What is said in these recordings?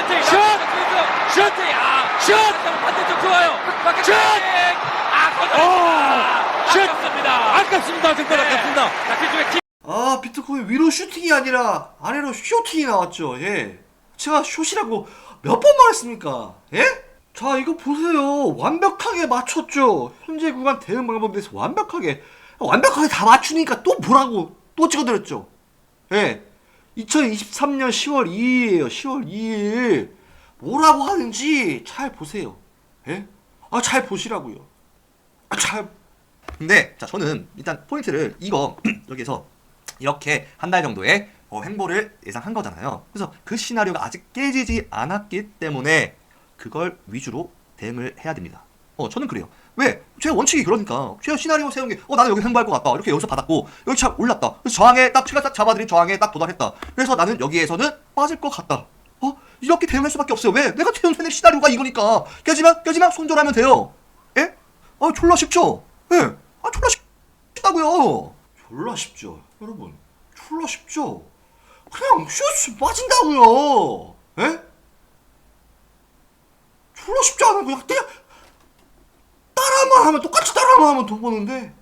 나한테 슛! 슛! 야, 슛! 반대쪽 좋아요. 슛! 아, 걷어냈습니다. 슛! 아깝습니다. 아깝습니다. 정말 네. 아깝습니다. 자, 그 중에 킥. 아 비트코인 위로 슈팅이 아니라 아래로 쇼팅이 나왔죠. 예. 제가 숏이라고 몇 번 말했습니까? 예? 자 이거 보세요. 완벽하게 맞췄죠. 현재 구간 대응 방법에 대해서 완벽하게 완벽하게 다 맞추니까 또 보라고 또 찍어드렸죠. 예. 2023년 10월 2일이에요. 10월 2일. 뭐라고 하는지 잘 보세요. 예? 아 잘 보시라고요. 아, 잘. 근데 자 저는 일단 포인트를 이거 여기서 이렇게 한 달 정도의 어, 행보를 예상한 거잖아요. 그래서 그 시나리오가 아직 깨지지 않았기 때문에 그걸 위주로 대응을 해야 됩니다. 어, 저는 그래요. 왜? 제가 원칙이 그러니까. 제가 시나리오 세운 게, 어, 나는 여기 행보할 것 같다. 이렇게 여기서 받았고, 여기 차 올랐다. 그래서 저항에 딱, 제가 딱 잡아들인 저항에 딱 도달했다. 그래서 나는 여기에서는 빠질 것 같다. 어? 이렇게 대응할 수밖에 없어요. 왜? 내가 태어낸 시나리오가 이거니까. 깨지만, 깨지만 손절하면 돼요. 예? 아, 졸라 쉽죠? 예. 아, 졸라 쉽다고요. 졸라 쉽죠. 여러분. 졸라 쉽죠? 그냥 슛 빠진다고요. 예? 졸라 쉽지 않아. 그냥, 그냥 따라만 하면 똑같이 따라만 하면 더 보는데.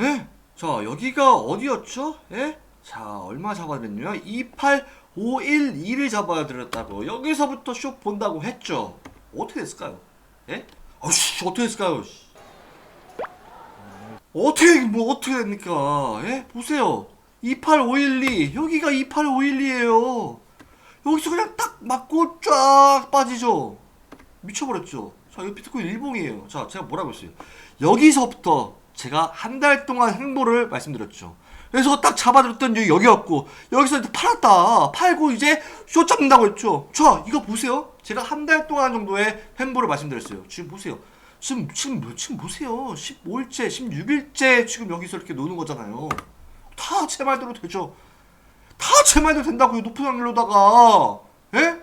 예? 자, 여기가 어디였죠? 예? 자, 얼마 잡아드렸냐면 28512를 잡아드렸다고. 여기서부터 슛 본다고 했죠. 어떻게 됐을까요? 예? 아씨, 어떻게 됐을까요? 씨. 어떻게 뭐 어떻게 됩니까? 예? 보세요. 28512 여기가 28512예요. 여기서 그냥 딱 맞고 쫙 빠지죠. 미쳐버렸죠. 자, 이거 비트코인 일봉이에요. 자, 제가 뭐라고 했어요? 여기서부터 제가 한 달 동안 행보를 말씀드렸죠. 그래서 딱 잡아들었던 여기 여기였고 여기서 이제 팔았다. 팔고 이제 쇼 잡는다고 했죠. 자, 이거 보세요. 제가 한 달 동안 정도의 행보를 말씀드렸어요. 지금 보세요. 지금 지금 뭐- 지금 보세요. 15일째, 16일째 지금 여기서 이렇게 노는 거잖아요. 다 제 말대로 되죠. 다 제 말대로 된다고요. 높은 확률로다가. 예?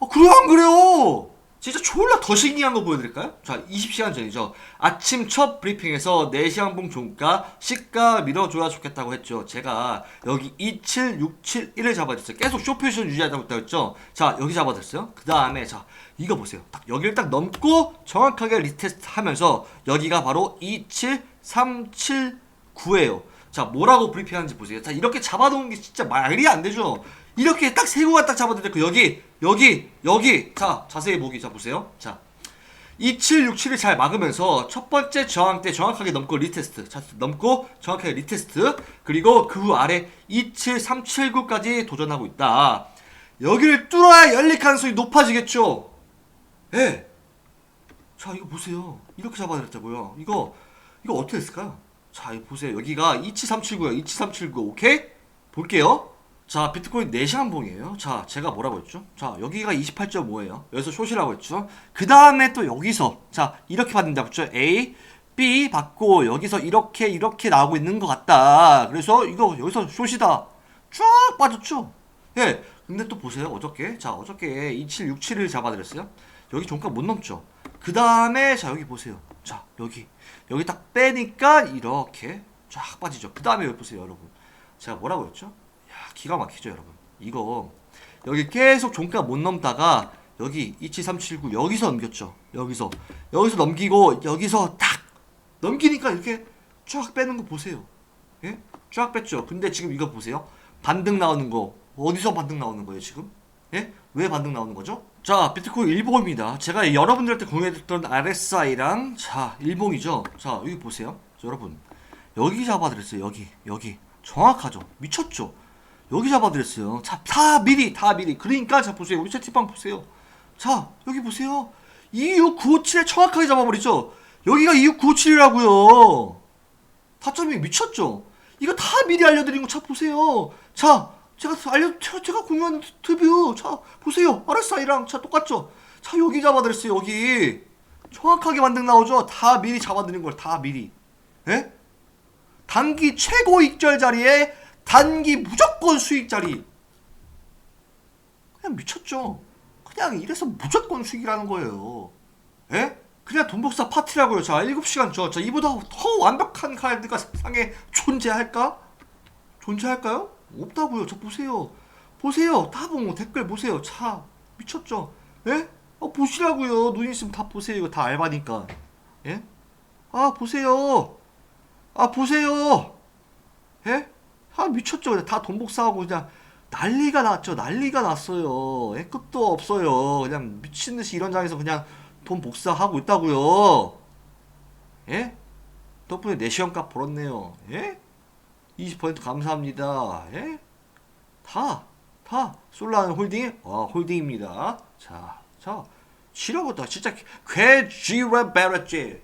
아, 그래요 안 그래요? 진짜 졸라 더 신기한 거 보여드릴까요? 자, 20시간 전이죠. 아침 첫 브리핑에서 4시 항봉 종가 시가 밀어줘야 좋겠다고 했죠. 제가 여기 27671을 잡아줬어요. 계속 쇼표시션 유지하자고 했다고 했죠. 자, 여기 잡아줬어요. 그 다음에 자, 이거 보세요. 딱 여기를 딱 넘고 정확하게 리테스트 하면서 여기가 바로 27379예요. 자, 뭐라고 브리핑하는지 보세요. 자, 이렇게 잡아놓은 게 진짜 말이 안 되죠. 이렇게 딱 세 구가 딱 잡아드렸고 여기 여기 여기. 자 자세히 보기 자 보세요. 자. 2767을 잘 막으면서 첫 번째 저항 때 정확하게 넘고 리테스트. 자 넘고 정확하게 리테스트. 그리고 그 후 아래 27379까지 도전하고 있다. 여기를 뚫어야 열릴 가능성이 높아지겠죠. 예. 자 이거 보세요. 이렇게 잡아드렸다고요. 이거 이거 어떻게 됐을까요 자 보세요 여기가 27379요 27379 오케이 볼게요 자, 비트코인 4시간 봉이에요. 자, 제가 뭐라고 했죠? 자, 여기가 28.5예요. 여기서 숏이라고 했죠? 그 다음에 또 여기서, 자, 이렇게 받는다고 했죠? A, B 받고, 여기서 이렇게, 이렇게 나오고 있는 것 같다. 그래서 이거, 여기서 숏이다. 쫙 빠졌죠? 예. 근데 또 보세요. 어저께. 자, 어저께 2767을 잡아드렸어요. 여기 종가 못 넘죠? 그 다음에, 자, 여기 보세요. 자, 여기. 여기 딱 빼니까 이렇게 쫙 빠지죠. 그 다음에 여기 보세요, 여러분. 제가 뭐라고 했죠? 야, 기가 막히죠, 여러분. 이거 여기 계속 종가 못 넘다가 여기 27379 여기서 넘겼죠. 여기서 여기서 넘기고 여기서 딱 넘기니까 이렇게 쫙 빼는 거 보세요. 예? 쫙 뺐죠. 근데 지금 이거 보세요. 반등 나오는 거 어디서 반등 나오는 거예요, 지금? 예? 왜 반등 나오는 거죠? 자, 비트코인 일봉입니다. 제가 여러분들한테 공유해줬던 RSI랑 자, 일봉이죠. 자, 여기 보세요. 자, 여러분. 여기 잡아드렸어요. 여기. 여기. 정확하죠. 미쳤죠. 여기 잡아드렸어요. 자, 다 미리, 다 미리. 그러니까, 자, 보세요. 우리 채팅방 보세요. 자, 여기 보세요. 26957에 정확하게 잡아버리죠. 여기가 26957이라고요. 타점이 미쳤죠. 이거 다 미리 알려드린 거자 보세요. 자, 제가 알려 제가, 제가 공유한 인터뷰. 자, 보세요. RSI랑 자 똑같죠. 자, 여기 잡아드렸어요. 여기 정확하게 만등 나오죠. 다 미리 잡아드린 걸 다 미리. 예? 단기 최고 익절 자리에 단기 무조건 수익 자리. 그냥 미쳤죠. 그냥 이래서 무조건 수익이라는 거예요. 예? 그냥 돈복사 파티라고요. 자, 7시간 저. 자, 이보다 더 완벽한 카드가 세상에 존재할까? 존재할까요? 없다고요. 저 보세요. 보세요. 다 보고 댓글 보세요. 차 미쳤죠? 예? 아 보시라고요. 눈 있으면 다 보세요. 이거 다 알바니까. 예? 아 보세요. 아 보세요. 예? 아 미쳤죠. 그냥 다 돈 복사하고 그냥 난리가 났죠. 난리가 났어요. 예? 끝도 없어요. 그냥 미친 듯이 이런 장에서 그냥 돈 복사하고 있다고요. 예? 덕분에 내 시험값 벌었네요. 예? 20% 감사합니다. 예? 다, 다, 솔라는 홀딩? 어, 홀딩입니다. 자, 자, 싫어부터 진짜 괴쥐라 베랬지.